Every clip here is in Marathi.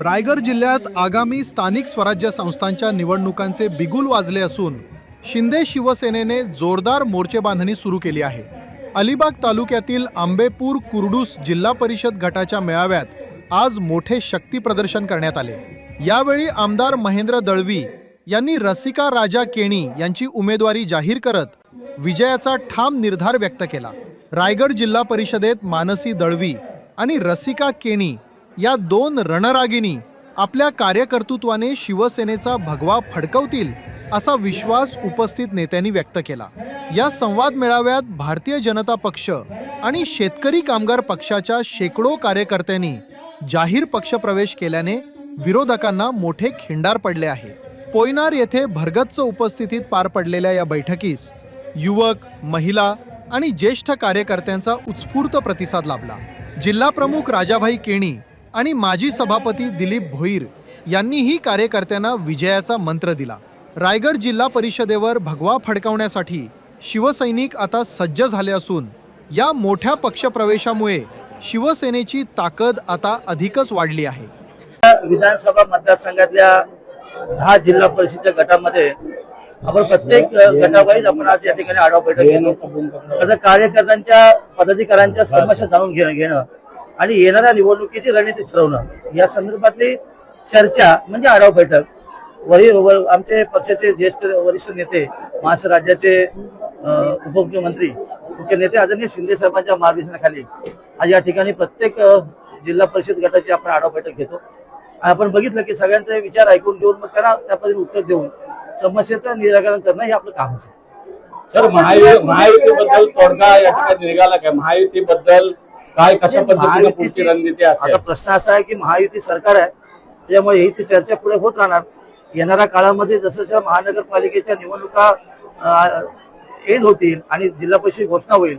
रायगड जिल्ह्यात आगामी स्थानिक स्वराज्य संस्थांच्या निवडणुकांचे बिगुल वाजले असून शिंदे शिवसेनेने जोरदार मोर्चे बांधणी सुरू केली आहे. अलिबाग तालुक्यातील आंबेपूर कुर्डूस जिल्हा परिषद गटाच्या मेळाव्यात आज मोठे शक्ती प्रदर्शन करण्यात आले. यावेळी आमदार महेंद्र दळवी यांनी रसिका राजा केणी यांची उमेदवारी जाहीर करत विजयाचा ठाम निर्धार व्यक्त केला. रायगड जिल्हा परिषदेत मानसी दळवी आणि रसिका केणी या दोन रणरागिणी आपल्या कार्यकर्तृत्वाने शिवसेनेचा भगवा फडकवतील असा विश्वास उपस्थित नेत्यांनी व्यक्त केला. या संवाद मेळाव्यात भारतीय जनता पक्ष आणि शेतकरी कामगार पक्षाच्या शेकडो कार्यकर्त्यांनी जाहीर पक्षप्रवेश केल्याने विरोधकांना मोठे खिंडार पडले आहे. पोयनार येथे भरगच्च उपस्थितीत पार पडलेल्या या बैठकीस युवक महिला आणि ज्येष्ठ कार्यकर्त्यांचा उत्स्फूर्त प्रतिसाद लाभला. जिल्हाप्रमुख राजाभाई केणी आणि माजी सभापती दिलीप भोईर यांनीही कार्यकर्त्यांना विजयाचा मंत्र दिला. रायगड जिल्हा परिषदेवर भगवा फडकावण्यासाठी शिवसैनिक आता सज्ज झाले असून या मोठ्या पक्षप्रवेशामुळे शिवसेनेची ताकद आता अधिकच वाढली आहे. विधानसभा मतदारसंघातल्या दहा जिल्हा परिषदेच्या गटामध्ये आपण प्रत्येक गटावाईज आपण आज या ठिकाणी आढावा बैठक घेतो त्याचा कार्यकर्त्यांच्या पदाधिकाऱ्यांच्या समस्या जाणून घेणं घेणं. आणि येणाऱ्या निवडणुकीची रणनीती ठरवणं. या संदर्भातली चर्चा म्हणजे आढावा बैठक. वरी आमचे पक्षाचे ज्येष्ठ वरिष्ठ नेते महाराष्ट्र राज्याचे उपमुख्यमंत्री मुख्य नेते आदरणीय शिंदे साहेबांच्या मार्गदर्शनाखाली आज या ठिकाणी प्रत्येक जिल्हा परिषद गटाची आपण आढावा बैठक घेतो. आपण बघितलं की सगळ्यांचे विचार ऐकून घेऊन मग त्यांना त्या पद्धतीने उत्तर देऊन समस्येचं निराकरण करणं हे आपलं कामच आहे. सर महायु महायुतीबद्दल तोडगा या ठिकाणी निघाला काय? महायुतीबद्दल काय कशा पद्धतीने पुढची रणनीती असेल? आता प्रश्न असा आहे की महायुती सरकार आहे त्याच्यामुळे ही ती चर्चा पुढे होत राहणार. येणाऱ्या काळामध्ये जसं जसं महानगरपालिकेच्या निवडणुका एंड होतील आणि जिल्हा परिषद घोषणा होईल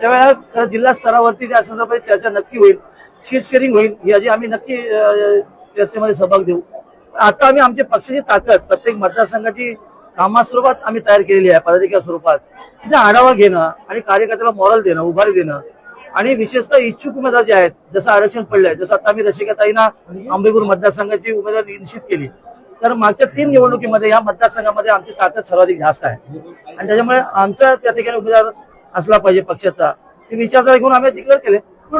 त्यावेळेला जिल्हा स्तरावरती त्या संदर्भात चर्चा नक्की होईल. शीट शेअरिंग होईल याची आम्ही नक्की अं, चर्चेमध्ये सहभाग देऊ. आता आम्ही आमच्या पक्षाची ताकद प्रत्येक मतदारसंघाची कामास्वरूपात आम्ही तयार केलेली आहे पदाधिकार स्वरूपात. तिचा आढावा घेणं आणि कार्यकर्त्याला मॉरल देणं उभारी देणं. आणि विशेषतः इच्छुक उमेदवार जे आहेत जसं आरक्षण पडलंय जसं आता आम्ही रसिकाताईंना आंबेपूर मतदारसंघाची उमेदवार निश्चित केली. तर मागच्या तीन निवडणुकीमध्ये या मतदारसंघामध्ये आमची ताकद सर्वाधिक जास्त आहे. आणि त्याच्यामुळे आमचा त्या ठिकाणी उमेदवार असला पाहिजे पक्षाचा. हे विचारधारा घेऊन आम्ही डिक्लेअर केले.